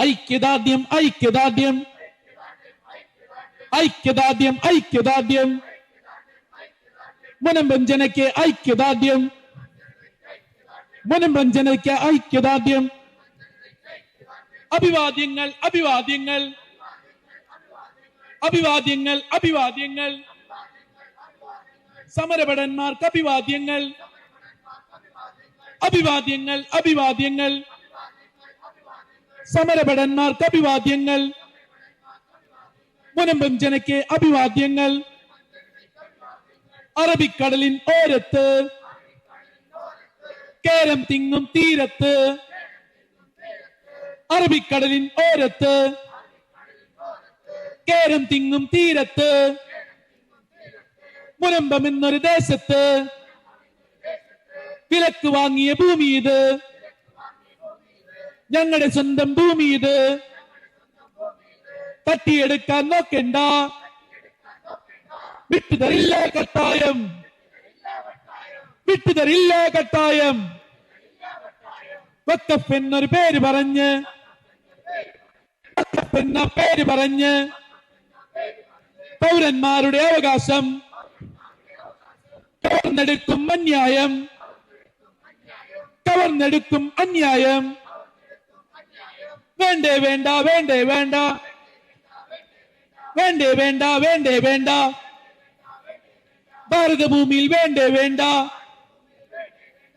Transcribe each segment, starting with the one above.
ഐക്യദാർഢ്യം ഐക്യദാർഢ്യം. മുനമ്പം ഐക്യദാദ്യം ഐക്യദാർഢ്യം. ഐക്യദാദ്യം ജനയ്ക്ക് ഐക്യദാർഢ്യം. അഭിവാദ്യങ്ങൾ അഭിവാദ്യങ്ങൾ. അഭിവാദ്യങ്ങൾ അഭിവാദ്യങ്ങൾ. സമരഭടന്മാർക്ക് അഭിവാദ്യങ്ങൾ. അഭിവാദ്യങ്ങൾ അഭിവാദ്യങ്ങൾ. സമരഭടന്മാർക്ക് അഭിവാദ്യങ്ങൾ മുനമ്പം ജനയ്ക്ക് അഭിവാദ്യങ്ങൾ. അറബിക്കടലിൻ ഓരത്ത്. കേരം തിങ്ങും തീരത്ത്. അറബിക്കടലിൻ ഓരത്ത്. കേരം തിങ്ങും തീരത്ത്. മുനമ്പം എന്നൊരു ദേശത്ത്. വിലക്ക് വാങ്ങിയ ഭൂമി ഇത്. ഞങ്ങളുടെ സ്വന്തം ഭൂമി ഇത് തട്ടിയെടുക്കാൻ നോക്കണ്ട. വിട്ടുതരില്ല കട്ടായം. വിട്ടുതരില്ല കട്ടായം. വക്കഫ് എന്നൊരു പേര് പറഞ്ഞ് എന്ന പേര് പറഞ്ഞ് പൗരന്മാരുടെ അവകാശം കവർന്നെടുക്കും അന്യായം കവർന്നെടുക്കും അന്യായം. വേണ്ടേ വേണ്ട വേണ്ടേ വേണ്ട വേണ്ടേ വേണ്ട വേണ്ടേ വേണ്ട ഭാരതഭൂമിയിൽ വേണ്ടേ വേണ്ട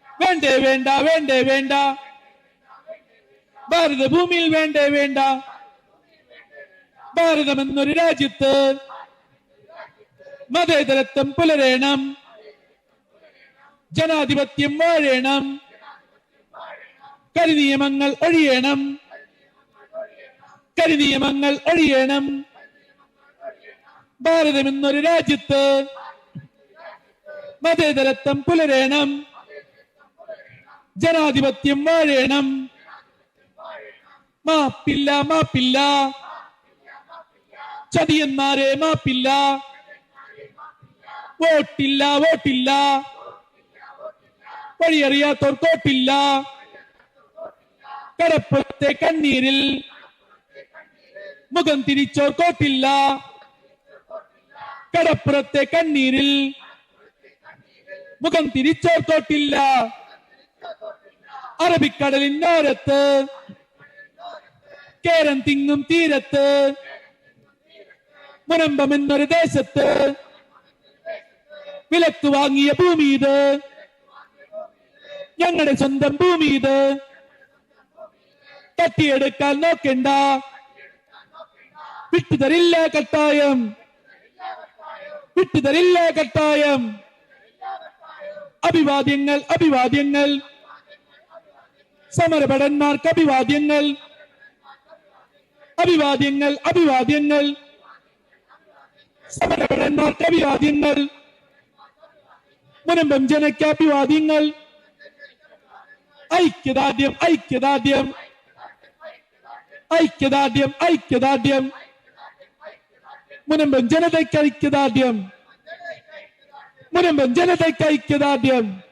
വേണ്ടേ വേണ്ട വേണ്ടേ വേണ്ട ഭാരതഭൂമിയിൽ വേണ്ടേ വേണ്ട ഭാരതം എന്നൊരു രാജ്യത്ത് മതേതരത്വം പുലരേണം ജനാധിപത്യം വാഴേണം കരിനിയമങ്ങൾ ഒഴിയണം കരിനിയമങ്ങൾ ഒഴിയണം ഭാരതം എന്നൊരു രാജ്യത്ത് മതേതരത്വം പുലരേണം. ജനാധിപത്യം വാഴേണം. മാപ്പില്ല മാപ്പില്ല. ചതിയന്മാരെ മാപ്പില്ല. വോട്ടില്ല വോട്ടില്ല. വഴിയറിയാത്തോർക്കോട്ടില്ല കടപ്പുറത്തെ കണ്ണീരിൽ മുഖം തിരിച്ചോർക്കോട്ടില്ല. കടപ്പുറത്തെ കണ്ണീരിൽ മുഖം തിരിച്ചോർക്കോട്ടില്ല. അറബിക്കടലിനോരത്ത് കേരം തിങ്ങും തീരത്ത് മുനമ്പം എന്നൊരു ദേശത്ത് വിലക്ക് വാങ്ങിയ ഭൂമി ഇത് ഞങ്ങളുടെ സ്വന്തം ഭൂമി ഇത് തട്ടിയെടുക്കാൻ നോക്കണ്ട. വിട്ടുതരില്ല കട്ടായം. വിട്ടുതരില്ല കട്ടായം. അഭിവാദ്യങ്ങൾ അഭിവാദ്യങ്ങൾ. സമരഭടന്മാർക്ക് അഭിവാദ്യങ്ങൾ. അഭിവാദ്യങ്ങൾ അഭിവാദ്യങ്ങൾ. സമരഭടന്മാർക്ക് അഭിവാദ്യങ്ങൾ. മുനമ്പം ജനയ്ക്ക് അഭിവാദ്യങ്ങൾ. ഐക്യദാർഢ്യം ഐക്യദാർഢ്യം. ഐക്യദാർഢ്യം ഐക്യദാർഢ്യം. മുനമ്പം ജനതയ്ക്ക് ഐക്യദാർഢ്യം. മുനമ്പം ജനതയ്ക്ക് ഐക്യദാർഢ്യം.